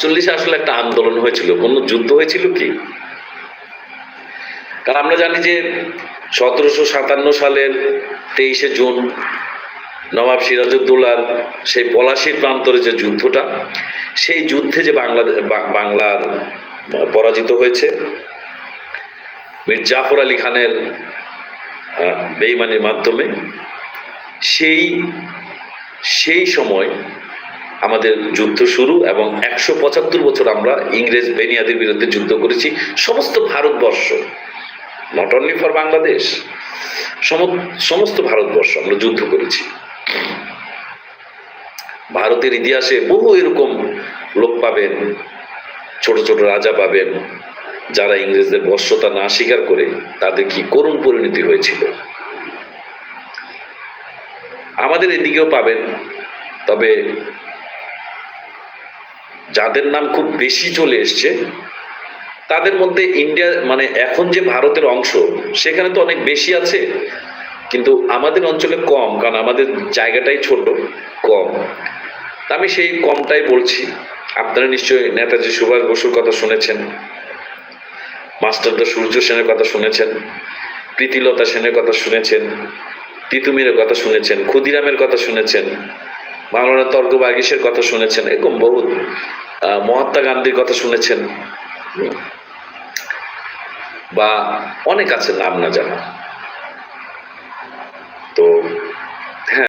চল্লিশে আসলে একটা আন্দোলন হয়েছিল। কোনো যুদ্ধ হয়েছিল কি? কারণ আমরা জানি যে সতেরোশো সাতান্ন সালের তেইশে জুন নবাব সিরাজউদ্দৌলার সেই পলাশির প্রান্তরে যে যুদ্ধটা, সেই যুদ্ধে যে বাংলাদেশ বাংলার পরাজিত হয়েছে, মীর জাফর আলী খানের বেইমানির মাধ্যমে, সেই সেই সময় আমাদের যুদ্ধ শুরু এবং একশো পঁচাত্তর বছর আমরা ইংরেজ বেনিয়াদের বিরুদ্ধে যুদ্ধ করেছি। সমস্ত Bharatvarsha not only for Bangladesh সম- সমস্ত ভারতবর্ষ আমরা যুদ্ধ করেছি। ভারতের ইতিহাসে বহু এরকম লোক পাবেন, ছোট ছোট রাজা পাবেন, যারা ইংরেজদের বর্ষতা না স্বীকার করে তাদের কি করুণ পরিণতি হয়েছিল। আমাদের এদিকেও পাবেন, তবে যাদের নাম খুব বেশি চলে এসছে, তাদের মধ্যে ইন্ডিয়া মানে এখন যে ভারতের অংশ, সেখানে তো অনেক বেশি আছে। কিন্তু আমাদের অঞ্চলে কম, কারণ আমাদের জায়গাটাই ছোট, কম। আমি সেই কমটাই বলছি। আপনারা নিশ্চয়ই নেতাজি সুভাষ বসুর কথা শুনেছেন মাস্টারদা সূর্য সেনের কথা শুনেছেন, প্রীতিলতা সেনের কথা শুনেছেন, তিতুমিরের কথা শুনেছেন, ক্ষুদিরামের কথা শুনেছেন, মাওলানা তর্ক বাগিসের কথা শুনেছেন, এরকম বহুত। মহাত্মা গান্ধীর কথা শুনেছেন। বা অনেক আছে নাম না জানা। তো